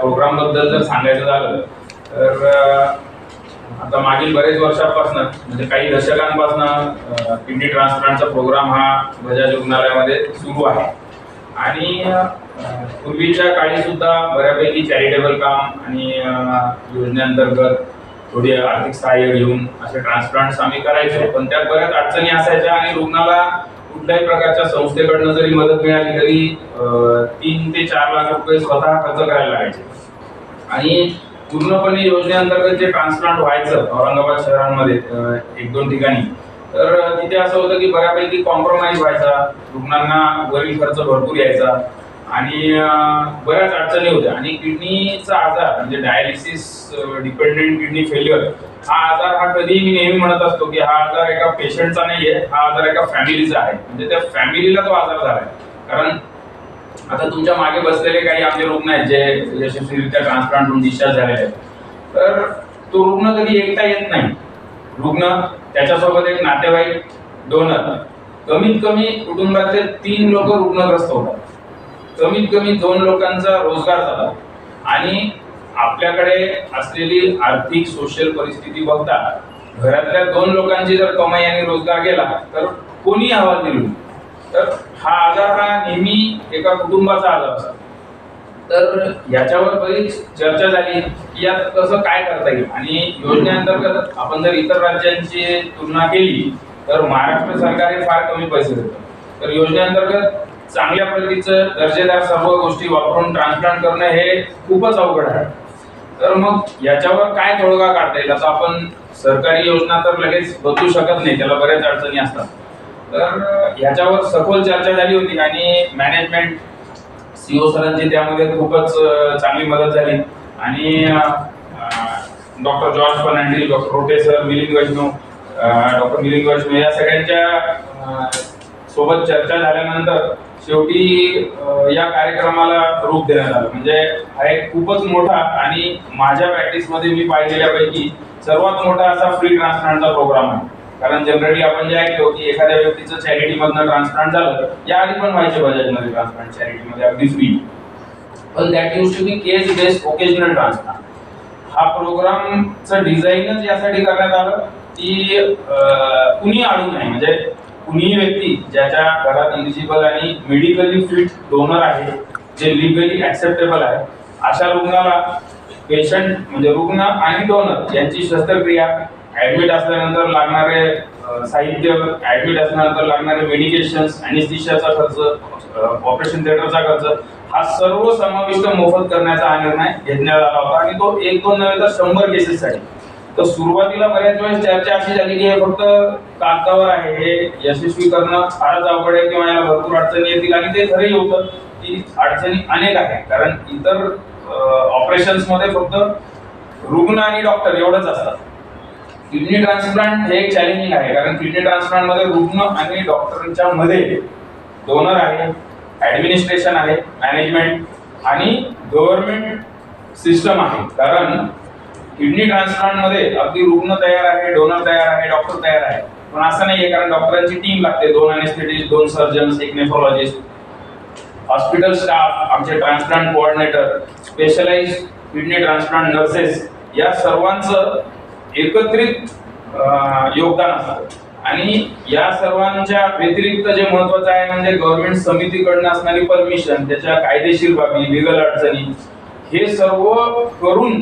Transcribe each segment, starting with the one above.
प्रोग्रामबद्दल प्रोग्रामबद्दल जर सांगायचं झालं तर आता मागील बरेच वर्षांपासून म्हणजे काही दशकांपासून किडनी ट्रान्सप्लांटचा प्रोग्राम हा बजाज रुग्णालयामध्ये सुरू आहे. आणि पूर्वीच्या काळी सुद्धा बऱ्यापैकी चॅरिटेबल काम आणि योजनेअंतर्गत थोडी आर्थिक सहाय्य घेऊन असे ट्रान्सप्लांट्स आम्ही करायचो. पण त्यात बऱ्याच अडचणी असायच्या आणि रुग्णाला कुठल्याही प्रकारच्या संस्थेकडनं जरी मदत मिळाली तरी तीन ते चार लाख रुपये स्वतः खर्च करायला लागायचे. आणि पूर्णपणे योजनेअंतर्गत जे ट्रान्सप्लांट व्हायचं औरंगाबाद शहरांमध्ये एक दोन ठिकाणी तर तिथे असं होतं की बऱ्यापैकी कॉम्प्रोमाइज व्हायचा रुग्णांना वरील खर्च भरपूर यायचा. आणि बऱ्याच अडचणी होत्या. आणि किडनीचा आजार म्हणजे डायलिसिस डिपेंडेंट किडनी फेल्युअर हा आजार हा कधी मी नेहमी म्हणत असतो की हा आजार एका पेशंटचा आहे हा आजार एका फॅमिलीचा आहे. म्हणजे त्या फॅमिलीला तो आजार झालाय. कारण आता तुमच्या मागे बसलेले काही आमचे रुग्ण आहेत जे यशस्वीरित्या ट्रान्सप्लांट होऊन डिस्चार्ज झालेले आहेत. तर तो रुग्ण कधी एकटा येत नाही. रुग्ण त्याच्यासोबत एक नातेवाईक डोनर कमीत कमी कुटुंबातले तीन लोक रुग्णग्रस्त होतात. कमीत कमी दोन लोकांचा रोजगार झाला. आणि आपल्याकडे असलेली आर्थिक सोशल परिस्थिती बघता घरातल्या दोन लोकांची जर कमाई आणि रोजगार गेला तर कोणी अहवाल दिली? तर हा आजार हा नेहमी एका कुटुंबाचा आजार असा तर याच्यावर बरीच चर्चा झाली. की यात कसं काय करता येईल? आणि योजनेअंतर्गत आपण जर इतर राज्यांची तुलना केली तर महाराष्ट्र सरकार हे फार कमी पैसे देतं. तर योजनेअंतर्गत चांगल्या प्रतीचं दर्जेदार सर्व गोष्टी वापरून ट्रान्सप्लांट करणं हे खूपच अवघड आहे. तर मग याच्यावर काय तोडगा काढता येईल? असं आपण सरकारी योजना तर लगेच बदलू शकत नाही त्याला बऱ्याच अडचणी असतात. तर ह्याच्यावर सखोल चर्चा झाली होती आणि मॅनेजमेंट सीओ सरांची त्यामध्ये खूपच चांगली मदत झाली. आणि doctor George Fernandes doctor professor Milind Vaishnav doctor Milind Vaishnav या सगळ्यांच्या सोबत चर्चा झाल्यानंतर शेवटी या कार्यक्रमाला रूप देण्यात आलं. म्हणजे हा एक खूपच मोठा आणि माझ्या प्रॅक्टिसमध्ये मी पाहिलेल्यापैकी सर्वात मोठा असा फ्री ट्रान्सप्लांटचा प्रोग्राम आहे. कारण जनरली आपण जे ऐकतो की एखाद्या व्यक्तीचं चॅरिटीमधनं ट्रान्सप्लांट झालं या आधी पण व्हायचे बजाजमध्ये ट्रान्सप्लांट चॅरिटीमध्ये अगदी फ्री पण that use to be case based occasional transplant हा प्रोग्रामचं डिझाईनच यासाठी करण्यात आलं की कुणी अडू नये. म्हणजे कुणीही व्यक्ती ज्याच्या घरात इलिजिबल आणि मेडिकली फिट डोनर आहे जे लिगली ऍक्सेप्टेबल आहे अशा रुग्णाला पेशंट म्हणजे रुग्ण आणि डोनर यांची शस्त्रक्रिया ऍडमिट असल्यानंतर लागणारे साहित्य ऍडमिट असल्यानंतर लागणारे मेडिकेशन्स अॅनेस्थेशियाचा खर्च ऑपरेशन थिएटरचा खर्च हा सर्व समाविष्ट मोफत करण्याचा हा निर्णय घेण्यात आला होता. आणि तो एक दोन नव्हे तर शंभर केसेससाठी तर सुरुवातीला बऱ्याच वेळेस चर्चा अशी झाली की हे फक्त कागदावर आहे हे यशस्वी करणं फारच अवघड आहे किंवा याला भरपूर अडचणी येतील आणि ते खरंही होतं की अडचणी अनेक आहेत. कारण इतर ऑपरेशन्समध्ये फक्त रुग्ण आणि डॉक्टर एवढंच असतात. किडनी ट्रान्सप्लांट हे एक चॅलेंजिंग आहे. कारण किडनी ट्रान्सप्लांटमध्ये रुग्ण आणि डॉक्टरांच्या मध्ये डोनर आहे ऍडमिनिस्ट्रेशन आहे मॅनेजमेंट आणि गव्हर्नमेंट सिस्टम आहे. कारण किडनी ट्रान्सप्लांटमध्ये अगदी रुग्ण तयार आहे डोनर तयार आहे डॉक्टर तयार आहे. पण असं नाहीये कारण डॉक्टरांची टीम लागते. दोन अनेस्थेटिस्ट दोन सर्जन्स एक नेफ्रोलॉजिस्ट हॉस्पिटल स्टाफ आमचे transplant coordinator specialise kidney transplant nurses या सर्वांचं एकत्रित योगदान असतं. आणि या सर्वांच्या व्यतिरिक्त जे महत्वाचं आहे म्हणजे गव्हर्नमेंट समितीकडनं असणारी परमिशन त्याच्या कायदेशीर बाबी लिगल अडचणी हे सर्व करून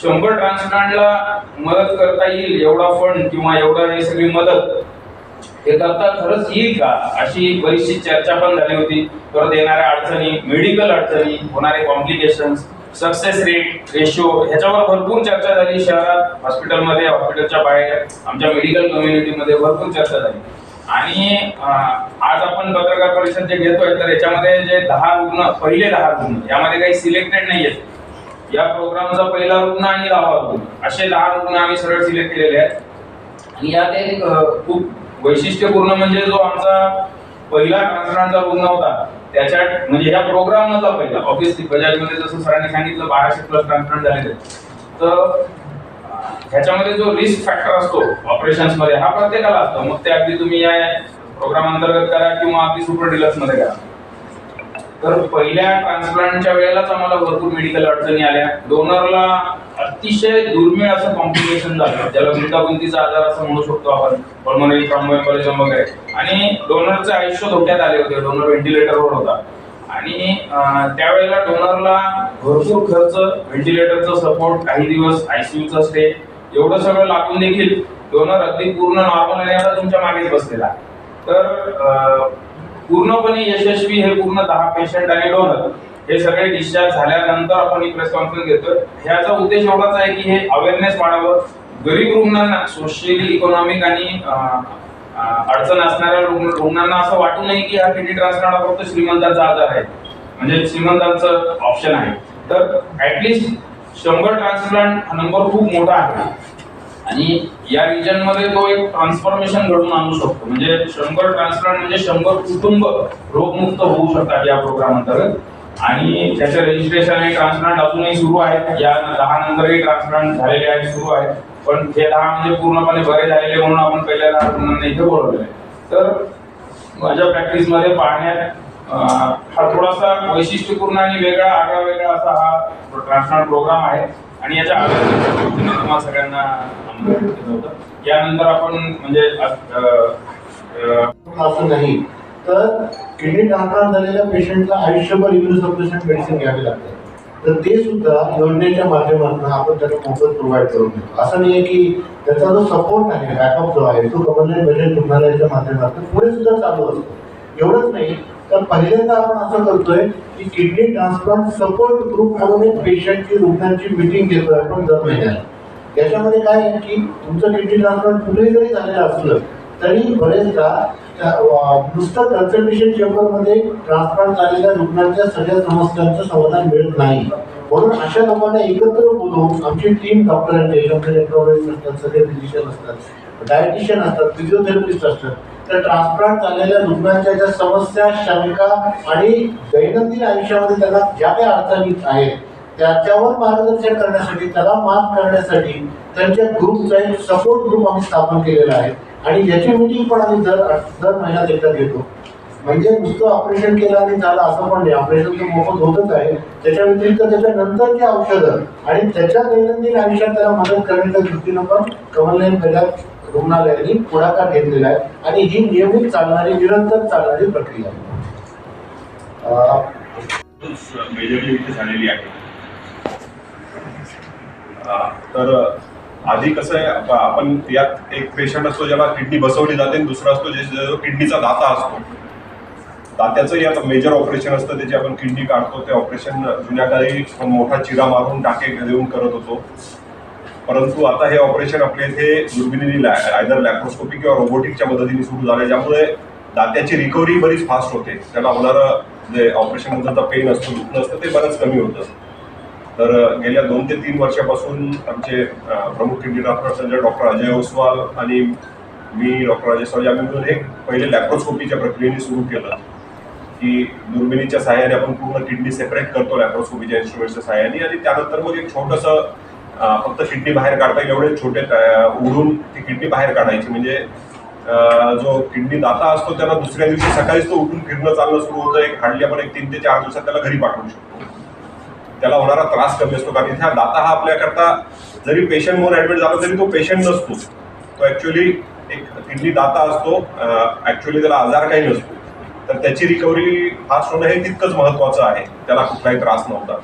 शंभर ट्रान्सप्लांटला मदत करता येईल एवढा फंड किंवा एवढा हे सगळी मदत हे करता खरंच येईल का? अशी बरीचशी चर्चा पण झाली होती. परत येणाऱ्या अडचणी मेडिकल अडचणी होणारे कॉम्प्लिकेशन सक्सेस रेट रेशो ह्याच्यावर भरपूर चर्चा झाली. शहरात हॉस्पिटलमध्ये हॉस्पिटलच्या बाहेर आमच्या मेडिकल कम्युनिटीमध्ये भरपूर चर्चा झाली. आणि आज आपण पत्रकार परिषद जे घेतोय तर याच्यामध्ये जे दहा रुग्ण पहिले दहा रुग्ण यामध्ये काही सिलेक्टेड नाही आहेत या प्रोग्रामचा पहिला रुग्ण आणि दहा रुग्ण. असे दहा रुग्ण आम्ही सरळ सिलेक्ट केलेले आहेत. आणि यात एक खूप वैशिष्ट्यपूर्ण म्हणजे जो आमचा पहिला ट्रान्सप्लांटचा रुग्ण होता त्याच्यात म्हणजे या प्रोग्राम मधला पहिला ऑब्विसली बजाजमध्ये जसं सरांनी सांगितलं बाराशे प्लस ट्रान्सप्लांट झालेले तर ह्याच्यामध्ये जो रिस्क फॅक्टर असतो ऑपरेशन्समध्ये हा प्रत्येकाला असतो. मग ते अगदी तुम्ही या प्रोग्राम अंतर्गत करा किंवा अगदी सुपर डिलक्समध्ये करा. तर पहिल्या ट्रान्सप्लांटच्या वेळेलाच आम्हाला भरपूर मेडिकल अडचणी आल्या. डोनरला अतिशय दुर्मिळ असं कॉम्प्लिकेशन झालं. ज्याला गुंतागुंतीचा आजार असं म्हणू शकतो आपण पल्मोनरी ट्रॉम्बोएम्बोलिझम वगैरे. आणि डोनरचं आयुष्य धोक्यात आले होते. डोनर व्हेंटिलेटरवर होता. आणि त्यावेळेला डोनरला भरपूर खर्च व्हेंटिलेटरचा सपोर्ट काही दिवस आयसीयूचा स्टे एवढं सगळं लागून देखील डोनर अगदी पूर्ण नॉर्मल आणि आता तुमच्या मागेच बसलेला. तर पूर्णपणे यशस्वी हे पूर्ण दहा पेशंट आणि डोनर हे सगळे डिस्चार्ज झाल्यानंतर आपण ही प्रेस कॉन्फरन्स घेतोय ह्याचा उद्देश एवढाच आहे की हे अवेअरनेस वाढावं. गरीब रुग्णांना सोशली इकॉनॉमिक आणि अडचण असणाऱ्या रुग्ण- रुग्णांना असं वाटू नये की हा किडनी ट्रान्सप्लांट फक्त श्रीमंतांचा आजार आहे. म्हणजे श्रीमंतांचं ऑप्शन आहे. तर ऍटलिस्ट शंभर ट्रान्सप्लांट हा नंबर खूप मोठा आहे. आणि या रिजनमध्ये तो एक ट्रान्सफॉर्मेशन घडवून आणू शकतो. म्हणजे शंभर ट्रान्सप्लांट म्हणजे शंभर कुटुंब रोगमुक्त होऊ शकतात या प्रोग्राम अंतर्गत. आणि त्याचे रजिस्ट्रेशन आणि ट्रान्सप्लांट अजूनही सुरू आहेत. या दहा नंतरही ट्रान्सप्लांट झालेले आहेत सुरू आहेत. पण हे दहा म्हणजे पूर्णपणे बरे झालेले म्हणून आपण पहिल्या दहा रुग्णांना इथे बोलवलेले तर माझ्या प्रॅक्टिसमध्ये पाहण्यात हा थोडासा वैशिष्ट्यपूर्ण आणि वेगळा आगळा वेगळा असा हा ट्रान्सप्लांट प्रोग्राम आहे. आणि याच्या आधारे तुम्हाला सगळ्यांना आमंत्रित होतं. यानंतर आपण म्हणजे असं नाही. तर किडनी ट्रान्सप्लांट झालेल्या पेशंटला आयुष्यभर इम्युनोसप्रेशन मेडिसिन घ्यावी लागते. तर ते सुद्धा योजनेच्या माध्यमातून आपण त्याला मोफत प्रोव्हाइड करून देतो असं नाही आहे की त्याचा जो सपोर्ट आहे बॅकअप जो आहे तो गव्हर्नमेंट बजेट रुग्णालयाच्या माध्यमातून पुढे सुद्धा चालू असतो. एवढंच नाही. तर पहिल्यांदा आपण असं करतोय की किडनी ट्रान्सप्लांट सपोर्ट ग्रुप म्हणून एक पेशंटची रुग्णांची मिटिंग घेतोय आपण दर महिन्याला. याच्यामध्ये काय आहे की तुमचं किडनी ट्रान्सप्लांट कुठेही जरी झालेलं असलं तरी बरेचदा त्या, नुसतं कन्सल्टेशन चेंबरमध्ये ट्रान्सप्लांट झालेल्या रुग्णांच्या सगळ्या समस्यांचं समाधान मिळत नाही. म्हणून अशा लोकांना एकत्र बोलवून आमची टीम डॉक्टर याच्यामध्ये असतात सगळे फिजिशियन असतात डायटिशियन असतात फिजिओथेरपिस्ट असतात तर ट्रान्सप्लांट झालेल्या रुग्णांच्या ज्या समस्या शंका आणि दैनंदिन आयुष्यामध्ये त्यांना ज्या काही अडचणी आहेत त्याच्यावर मार्गदर्शन करण्यासाठी त्याला मात करण्यासाठी त्यांच्या ग्रुपचा एक सपोर्ट ग्रुप आम्ही स्थापन केलेला आहे. आणि याची मिटिंग पण आम्ही दर दर महिन्यात एकदा घेतो. म्हणजे नुसतं ऑपरेशन केलं आणि झालं असं पण नाही. ऑपरेशन तर मोफत होतच आहे. त्याच्या व्यतिरिक्त त्याच्यानंतरची औषधं आणि त्याच्या दैनंदिन आयुष्यात त्याला मदत करण्याच्या दृष्टीनं पण कमलनयन प्रजात रुग्णालयांनी पुढाकार घेतलेला आहे आणि ही नियमित चालणारी निरंतर चालणारी प्रक्रिया आहे. झालेली आहे. तर आधी कसं आहे आपण यात एक पेशंट असतो ज्याला किडनी बसवली जाते आणि दुसरा असतो जे जो किडनीचा दाता असतो. दात्याचं यात मेजर ऑपरेशन असतं त्याची आपण किडनी काढतो ते ऑपरेशन जुन्या काळी आपण मोठा चिरा मारून टाके देऊन करत होतो. परंतु आता हे ऑपरेशन आपल्या इथे दुर्बिणीने आयदर लॅप्रोस्कोपी किंवा रोबोटिकच्या मदतीने सुरू झालं ज्यामुळे दात्याची रिकव्हरी बरीच फास्ट होते. त्याला होणारं जे ऑपरेशन मधलं पेन असतं दुखणं असतं ते बरंच कमी होतं. तर गेल्या दोन ते तीन वर्षापासून आमचे प्रमुख kidney doctor Sanjay doctor Ajay Oswal आणि मी डॉक्टर अजय सावजी आम्ही मिळून हे पहिले लॅप्रोस्कोपीच्या प्रक्रियेने सुरू केलं. की दुर्बिणीच्या सहाय्याने आपण पूर्ण किडनी सेपरेट करतो लॅप्रोस्कोपीच्या इन्स्ट्रुमेंटच्या सहाय्याने आणि त्यानंतर मग एक छोटंसं फक्त किडनी बाहेर काढता येईल एवढे छोटे उडून उघडून ती किडनी बाहेर काढायची. म्हणजे जो किडनी दाता असतो त्याला दुसऱ्या दिवशी सकाळीच तो उठून फिरणं चालणं सुरू होतं. एक हाडली आपण एक तीन ते चार दिवसात त्याला घरी पाठवू शकतो. त्याला होणारा त्रास कमी असतो. कारण हा दाता हा आपल्याकरता जरी पेशंट म्हणून ऍडमिट झाला तरी तो पेशंट नसतो. तो ऍक्च्युली एक किडनी दाता असतो. ऍक्च्युली त्याला आजार काही नसतो. तर त्याची रिकव्हरी फास्ट होणं हे तितकंच महत्वाचं आहे. त्याला कुठलाही त्रास नव्हता.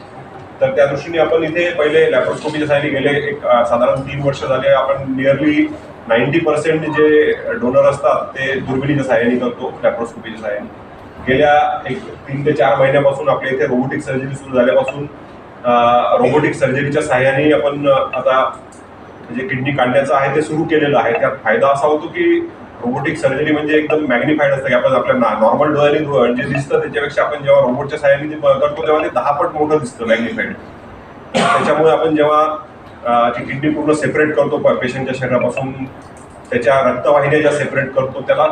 तर त्या दृष्टीने आपण इथे पहिले लॅप्रोस्कोपीच्या साईडने गेले एक साधारण तीन वर्ष झाले आपण नियरली नाईन्टी पर्सेंट जे डोनर असतात ते दुर्बिणीच्या सहाय्याने करतो लॅप्रोस्कोपीच्या सहाय्याने. गेल्या एक तीन ते चार महिन्यापासून आपल्या इथे रोबोटिक सर्जरी सुरू झाल्यापासून रोबोटिक सर्जरीच्या सहाय्याने आपण आता जे किडनी काढण्याचं आहे ते सुरू केलेलं आहे. त्यात फायदा असा होतो की रोबोटिक सर्जरी म्हणजे एकदम मॅग्निफाईड असतं की आपण आपल्या नॉर्मल डोळ्याने जे दिसतं त्याच्यापेक्षा आपण जेव्हा रोबोटच्या सहाय्याने जे करतो तेव्हा ते दहा पट मोठं दिसतं मॅग्निफाईड त्याच्यामुळे आपण जेव्हा ती किडनी पूर्ण सेपरेट करतो पेशंटच्या शरीरापासून त्याच्या रक्तवाहिन्या ज्या सेपरेट करतो त्याला